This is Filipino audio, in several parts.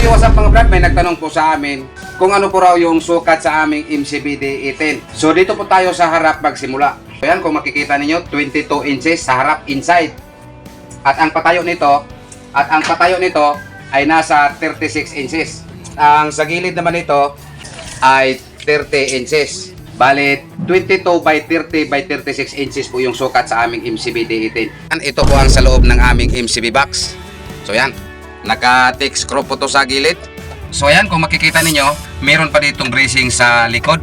yo, what's up mga brad? May nagtanong po sa amin kung ano po raw yung sukat sa aming MCBD 18. So dito po tayo sa harap magsimula. So yan, kung makikita ninyo, 22 inches sa harap inside. At ang patayo nito, at ang patayo nito ay nasa 36 inches. Ang sa gilid naman nito ay 30 inches. Bale, 22 by 30 by 36 inches po yung sukat sa aming MCBD 18. Yan, Ito po ang sa loob ng aming MCB box. So yan, naka-tick screw po to sa gilid. So yan, kung makikita ninyo, meron pa ditong bracing sa likod.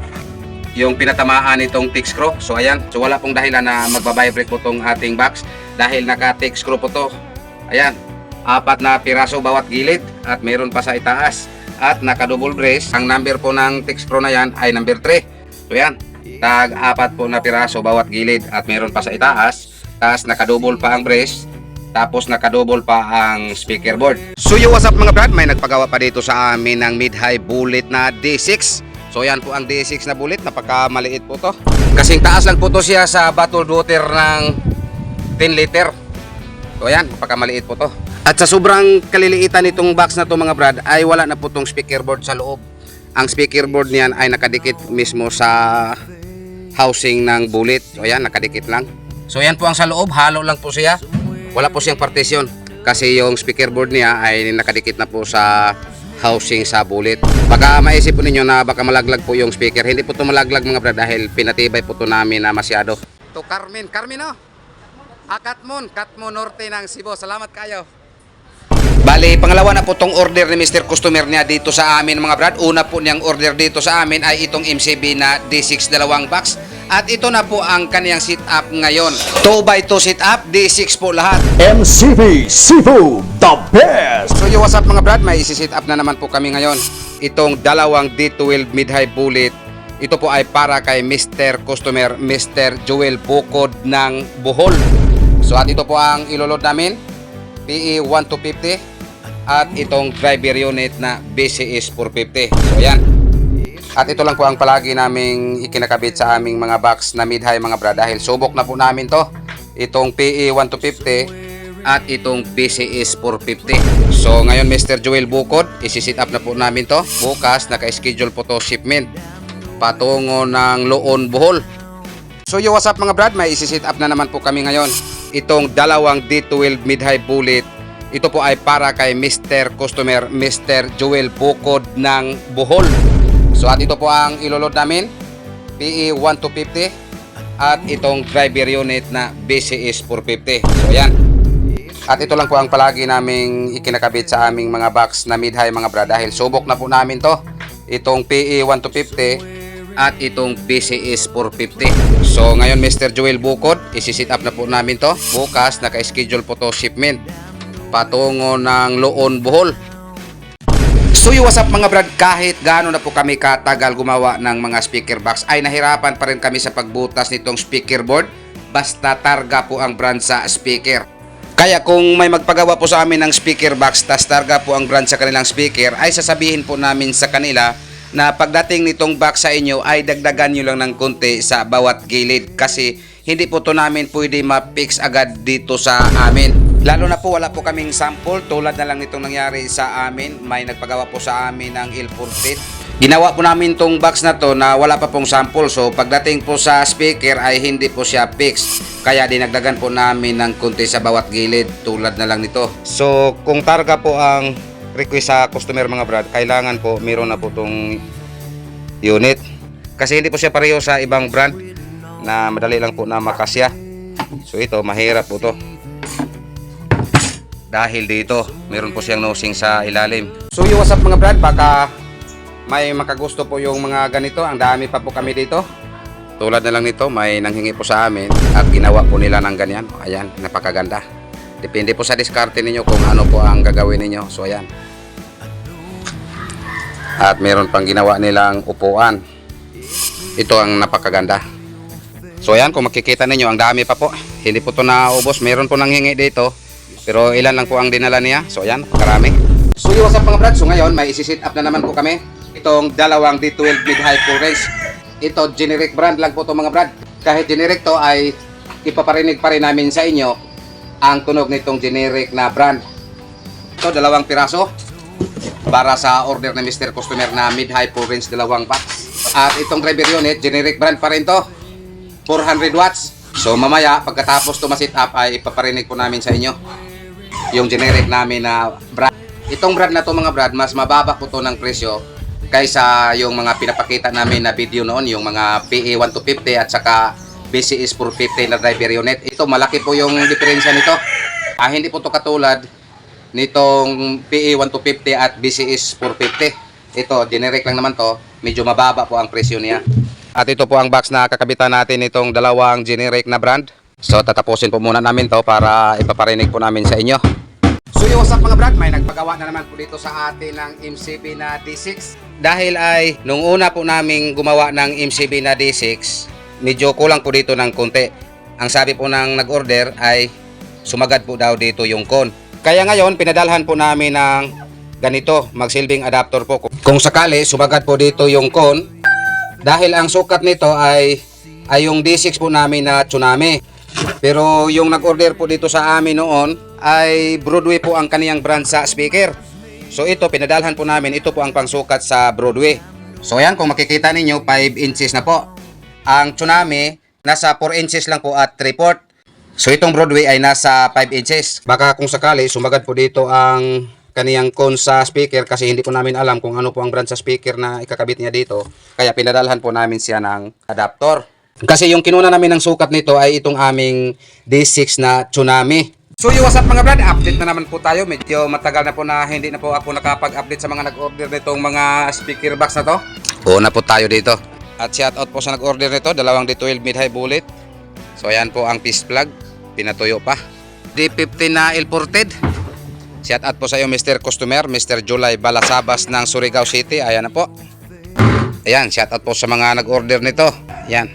Yung pinatamaan itong tick screw. So ayan, so wala pong dahilan na magbabibrate po tong ating box dahil naka-tick screw po to. Ayan, apat na piraso bawat gilid at meron pa sa itaas. At naka-double brace. Ang number po ng tick screw na yan ay number 3. So yan, tag apat po na piraso bawat gilid at meron pa sa itaas. Tapos naka-double pa ang brace tapos nakadouble pa ang speaker board. So yo, what's up mga brad? May nagpagawa pa dito sa amin ng mid-high bullet na D6. So yan po ang D6 na bullet, napaka-maliit po to. Kasing taas lang po to siya sa bottle water ng 10 liter. So yan, napaka-maliit po to. At sa sobrang kaliliitan nitong box na to mga brad, ay wala na po tong speaker board sa loob. Ang speaker board niyan ay nakadikit mismo sa housing ng bullet. So yan, nakadikit lang. So yan po ang sa loob, halo lang po siya. Wala po siyang partition kasi yung speaker board niya ay nakadikit na po sa housing sa bullet. Baka maisip po ninyo na baka malaglag po yung speaker. Hindi po ito malaglag mga brad dahil pinatibay po ito namin na masyado. To Carmen, Carmen oh. Akatmon, Katmo Norte ng Cebu. Salamat kayo. Bali, pangalawa na po tong order ni Mr. Customer niya dito sa amin mga brad. Una po niyang order dito sa amin ay itong MCB na D6 dalawang box. At ito na po ang kaniyang sit up ngayon. 2x2 sit up, D6 po lahat. MCB Seafood, the best! So yo, what's up mga brad? May isi-sit up na naman po kami ngayon. Itong dalawang D12 mid-high bullet. Ito po ay para kay Mr. Customer, Mr. Joel Bukod ng Bohol. So at ito po ang ilolod namin. PE 1250 at itong driver unit na BCS 450. So yan. At ito lang po ang palagi naming ikinakabit sa aming mga box na mid-high mga brad dahil subok na po namin to. Itong PE 1250 at itong BCS 450. So ngayon Mr. Joel Bukod, isi-sit up na po namin to. Bukas naka-schedule po to shipment patungo ng Loon Bohol. So yo, what's up mga brad? May isi-sit up na naman po kami ngayon. Itong dalawang D12 mid-high bullet. Ito po ay para kay Mr. Customer, Mr. Joel Bukod ng Bohol. So at ito po ang ilolod namin. PE 1250 at itong driver unit na BCS 450. So yan. At ito lang po ang palagi naming ikinakabit sa aming mga box na mid-high mga brad dahil subok na po namin to. Itong PE 1250 at itong BCS 450. So ngayon Mr. Joel Bukod, isi-sit up na po namin to. Bukas naka-schedule po to shipment patungo ng Loon Bohol. So yung what's up mga brad, kahit gaano na po kami katagal gumawa ng mga speaker box ay nahirapan pa rin kami sa pagbutas nitong speaker board basta targa po ang brand sa speaker. Kaya kung may magpagawa po sa amin ng speaker box tas targa po ang brand sa kanilang speaker ay sasabihin po namin sa kanila na pagdating nitong box sa inyo ay dagdagan nyo lang ng konti sa bawat gilid kasi hindi po to namin pwede ma-fix agad dito sa amin. Lalo na po wala po kaming sample tulad na lang nitong nangyari sa amin. May nagpagawa po sa amin ng Il-Portit. Ginawa po namin tong box na to na wala pa pong sample. So pagdating po sa speaker ay hindi po siya fix. Kaya dinagdagan po namin ng konti sa bawat gilid tulad na lang nito. So kung targa po ang request sa customer mga brad, kailangan po meron na po tong unit. Kasi hindi po siya pareho sa ibang brand na madali lang po na makasya. So ito, mahirap po to. Dahil dito, meron po siyang nosing sa ilalim. So yung what's up mga brad, baka may makagusto po yung mga ganito. Ang dami pa po kami dito. Tulad na lang nito, may nanghingi po sa amin at ginawa po nila ng ganyan. Ayan, napakaganda. Depende po sa diskarte ninyo kung ano po ang gagawin ninyo. So ayan. At meron pang ginawa nilang upuan. Ito ang napakaganda. So ayan, kung makikita ninyo, ang dami pa po. Hindi po to naubos. Meron po nanghingi dito. Pero ilan lang po ang dinala niya. So ayan, karami. So yung up mga brad? So ngayon, may isi-sit up na naman po kami. Itong dalawang D12 mid-high full range. Ito, generic brand lang po to mga brad. Kahit generic to ay ipaparinig pa rin namin sa inyo ang tunog nitong generic na brand. Ito, dalawang piraso. para sa order ng Mr. Customer na mid-high full range dalawang box. At itong driver unit, generic brand pa rin to. 400 watts. So mamaya, pagkatapos to ma-set up ay ipaparinig po namin sa inyo yung generic namin na brand. Itong brand na to mga brad, mas mababa po to ng presyo kaysa yung mga pinapakita namin na video noon, yung mga PE 1250 at saka BCS 450 na driver unit. Ito, malaki po yung diferensya nito. Ah, hindi po to katulad nitong PE 150 at BCS 450. Ito, generic lang naman to. Medyo mababa po ang presyo niya. At ito po ang box na kakabitan natin itong dalawang generic na brand. So tatapusin po muna namin to para ipaparinig po namin sa inyo. So yung up mga brad, may nagpagawa na naman po dito sa atin ng MCB na D6. Dahil ay nung una po naming gumawa ng MCB na D6, medyo kulang po dito ng konti. Ang sabi po ng nag-order ay sumagad po daw dito yung con. Kaya ngayon, pinadalhan po namin ng ganito, magsilbing adapter po. Kung sakali, sumagad po dito yung con, dahil ang sukat nito ay, ay yung D6 po namin na Tsunami. Pero yung nag-order po dito sa amin noon ay Broadway po ang kaniyang brand sa speaker. So ito, pinadalhan po namin, ito po ang pangsukat sa Broadway. So yan, kung makikita ninyo, 5 inches na po. Ang Tsunami, nasa 4 inches lang po at 3 port. So itong Broadway ay nasa 5 inches. Baka kung sakali, sumagad po dito ang kaniyang con sa speaker kasi hindi po namin alam kung ano po ang brand sa speaker na ikakabit niya dito. Kaya pinadalhan po namin siya ng adapter. Kasi yung kinuna namin ng sukat nito ay itong aming D6 na Tsunami. So yung what's up mga brad, update na naman po tayo. Medyo matagal na po na hindi na po ako nakapag-update sa mga nag-order nitong mga speaker box na to. Una po tayo dito. At shout out po sa nag-order nito, dalawang D12 mid-high bullet. So ayan po ang piece plug, pinatuyo pa. D15 na imported. Shout out po sa iyo Mr. Customer, Mr. July Balasabas ng Surigao City. Ayan na po. Ayan, shout out po sa mga nag-order nito. Ayan,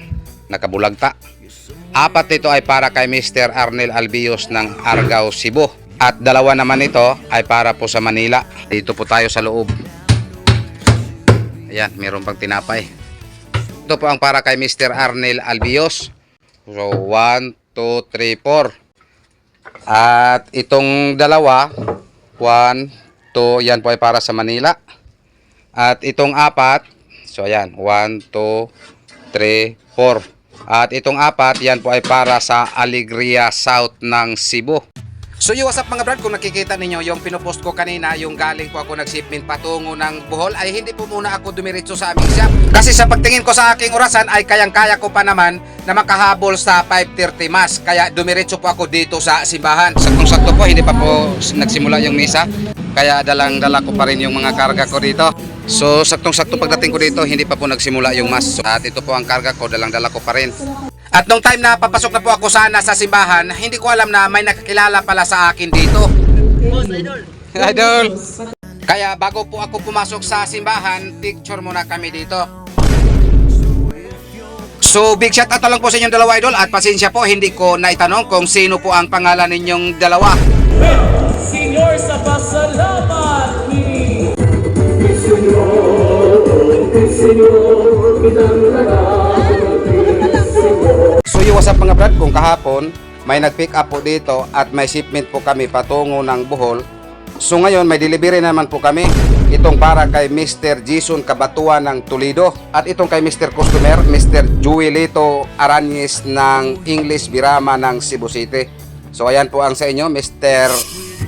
nakabulagta. Apat nito ay para kay Mr. Arnel Albios ng Argao, Cebu. At dalawa naman nito ay para po sa Manila. Dito po tayo sa loob. Ayan, meron pang tinapay. Ito po ang para kay Mr. Arnel Albios. So, 1, 2, 3, 4. At itong dalawa, 1, 2, yan po ay para sa Manila. At itong apat, so ayan, 1, 2, 3, 4. At itong apat, yan po ay para sa Alegria South ng Cebu. So yung what's mga brad, kung nakikita ninyo yung pinopost ko kanina, yung galing po ako nag-shipment patungo ng Bohol, ay hindi po muna ako dumiretso sa aming shop. Kasi sa pagtingin ko sa aking orasan ay kayang-kaya ko pa naman na makahabol sa 5.30 mas. Kaya dumiretso po ako dito sa simbahan. Saktong-sakto po, hindi pa po nagsimula yung misa. Kaya dalang-dala ko pa rin yung mga karga ko dito. So saktong-sakto pagdating ko dito, hindi pa po nagsimula yung mas. At ito po ang karga ko, dalang-dala ko pa rin. At nung time na papasok na po ako sana sa simbahan, hindi ko alam na may nakakilala pala sa akin dito. Idol! Kaya bago po ako pumasok sa simbahan, picture muna kami dito. So big shout out lang po sa inyong dalawa idol at pasensya po hindi ko naitanong kung sino po ang pangalan ninyong dalawa. Senyor sa pasalamat ni So brad, kung kahapon may nag-pick up po dito at may shipment po kami patungo ng Bohol. So ngayon may delivery naman po kami. Itong para kay Mr. Jason Kabatuan ng Toledo at itong kay Mr. Customer, Mr. Joelito Arañez ng English Birama ng Cebu City. So ayan po ang sa inyo, Mr.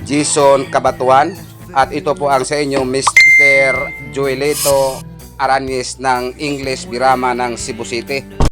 Jason Kabatuan at ito po ang sa inyo, Mr. Joelito Arañez ng English Birama ng Cebu City.